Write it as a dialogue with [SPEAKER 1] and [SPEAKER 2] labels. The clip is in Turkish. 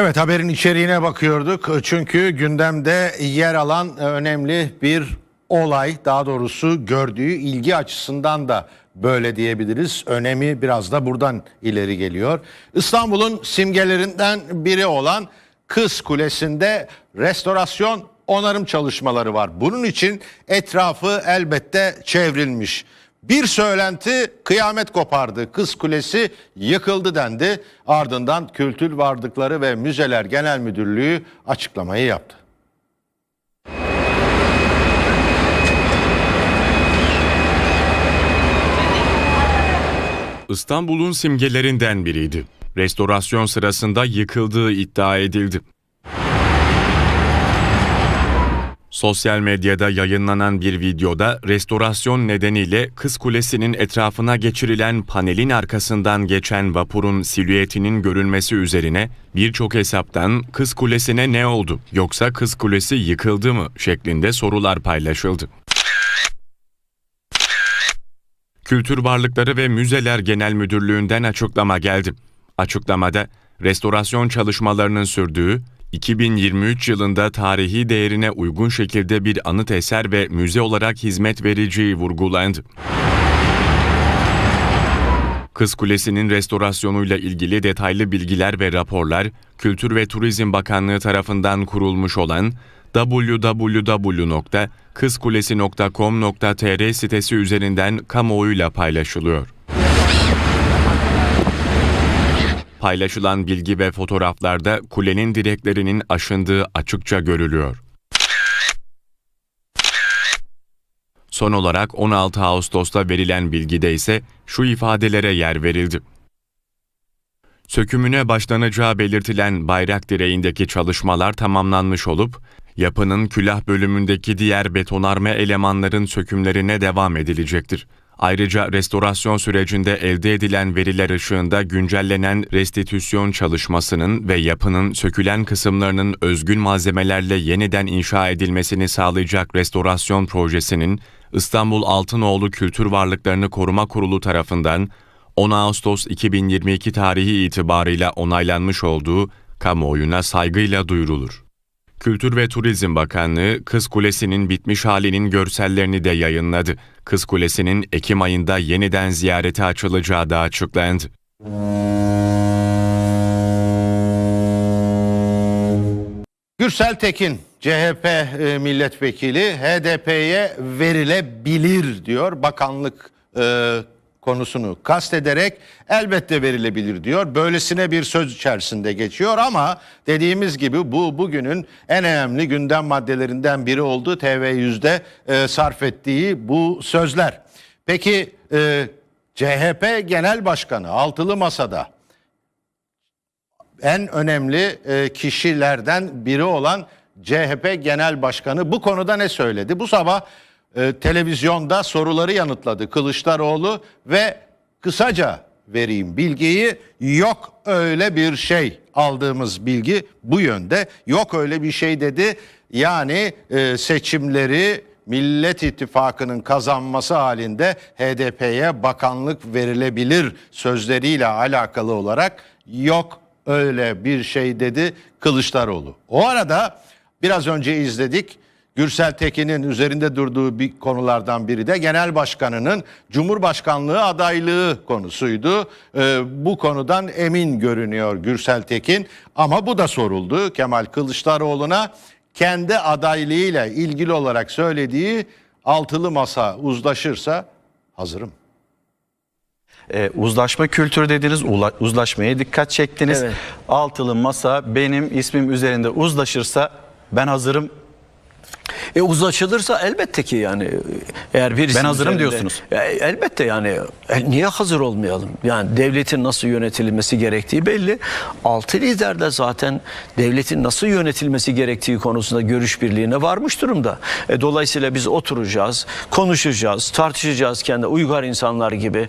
[SPEAKER 1] Evet haberin içeriğine bakıyorduk. Çünkü gündemde yer alan önemli bir olay, daha doğrusu gördüğü ilgi açısından da böyle diyebiliriz. Önemi biraz da buradan ileri geliyor. İstanbul'un simgelerinden biri olan Kız Kulesi'nde restorasyon onarım çalışmaları var. Bunun için etrafı elbette çevrilmiş. Bir söylenti kıyamet kopardı. Kız Kulesi yıkıldı dendi. Ardından Kültür Varlıkları ve Müzeler Genel Müdürlüğü açıklamayı yaptı.
[SPEAKER 2] İstanbul'un simgelerinden biriydi. Restorasyon sırasında yıkıldığı iddia edildi. Sosyal medyada yayınlanan bir videoda restorasyon nedeniyle Kız Kulesi'nin etrafına geçirilen panelin arkasından geçen vapurun silüetinin görülmesi üzerine birçok hesaptan Kız Kulesi'ne ne oldu yoksa Kız Kulesi yıkıldı mı şeklinde sorular paylaşıldı. Kültür Varlıkları ve Müzeler Genel Müdürlüğü'nden açıklama geldi. Açıklamada restorasyon çalışmalarının sürdüğü, 2023 yılında tarihi değerine uygun şekilde bir anıt eser ve müze olarak hizmet vereceği vurgulandı. Kız Kulesi'nin restorasyonuyla ilgili detaylı bilgiler ve raporlar Kültür ve Turizm Bakanlığı tarafından kurulmuş olan www.kızkulesi.com.tr sitesi üzerinden kamuoyuyla paylaşılıyor. Paylaşılan bilgi ve fotoğraflarda kulenin direklerinin aşındığı açıkça görülüyor. Son olarak 16 Ağustos'ta verilen bilgide ise şu ifadelere yer verildi. Sökümüne başlanacağı belirtilen bayrak direğindeki çalışmalar tamamlanmış olup, yapının külah bölümündeki diğer betonarme elemanların sökümlerine devam edilecektir. Ayrıca restorasyon sürecinde elde edilen veriler ışığında güncellenen restitüsyon çalışmasının ve yapının sökülen kısımlarının özgün malzemelerle yeniden inşa edilmesini sağlayacak restorasyon projesinin İstanbul Altınoğlu Kültür Varlıklarını Koruma Kurulu tarafından 10 Ağustos 2022 tarihi itibarıyla onaylanmış olduğu kamuoyuna saygıyla duyurulur. Kültür ve Turizm Bakanlığı Kız Kulesi'nin bitmiş halinin görsellerini de yayınladı. Kız Kulesi'nin Ekim ayında yeniden ziyarete açılacağı da açıklandı.
[SPEAKER 1] Gürsel Tekin CHP e, milletvekili HDP'ye verilebilir diyor bakanlık e, konusunu kastederek elbette verilebilir diyor. Böylesine bir söz içerisinde geçiyor ama dediğimiz gibi bu bugünün en önemli gündem maddelerinden biri oldu TV100'de e, sarf ettiği bu sözler. Peki e, CHP Genel Başkanı Altılı Masa'da en önemli e, kişilerden biri olan CHP Genel Başkanı bu konuda ne söyledi? Bu sabah e, televizyonda soruları yanıtladı Kılıçdaroğlu ve kısaca vereyim bilgiyi yok öyle bir şey aldığımız bilgi bu yönde yok öyle bir şey dedi yani e, seçimleri Millet İttifakı'nın kazanması halinde HDP'ye bakanlık verilebilir sözleriyle alakalı olarak yok öyle bir şey dedi Kılıçdaroğlu. O arada biraz önce izledik. Gürsel Tekin'in üzerinde durduğu bir konulardan biri de genel başkanının Cumhurbaşkanlığı adaylığı konusuydu. Ee, bu konudan emin görünüyor Gürsel Tekin ama bu da soruldu Kemal Kılıçdaroğlu'na kendi adaylığıyla ilgili olarak söylediği altılı masa uzlaşırsa hazırım.
[SPEAKER 3] Ee, uzlaşma kültürü dediniz, ula- uzlaşmaya dikkat çektiniz.
[SPEAKER 4] Evet.
[SPEAKER 3] Altılı masa benim ismim üzerinde uzlaşırsa ben hazırım.
[SPEAKER 4] E uzlaşılırsa elbette ki yani eğer birisi
[SPEAKER 3] Ben hazırım
[SPEAKER 4] üzerinde-
[SPEAKER 3] diyorsunuz.
[SPEAKER 4] E, elbette yani E, niye hazır olmayalım? Yani devletin nasıl yönetilmesi gerektiği belli. Altı lider de zaten devletin nasıl yönetilmesi gerektiği konusunda görüş birliğine varmış durumda. E, dolayısıyla biz oturacağız, konuşacağız, tartışacağız kendi uygar insanlar gibi.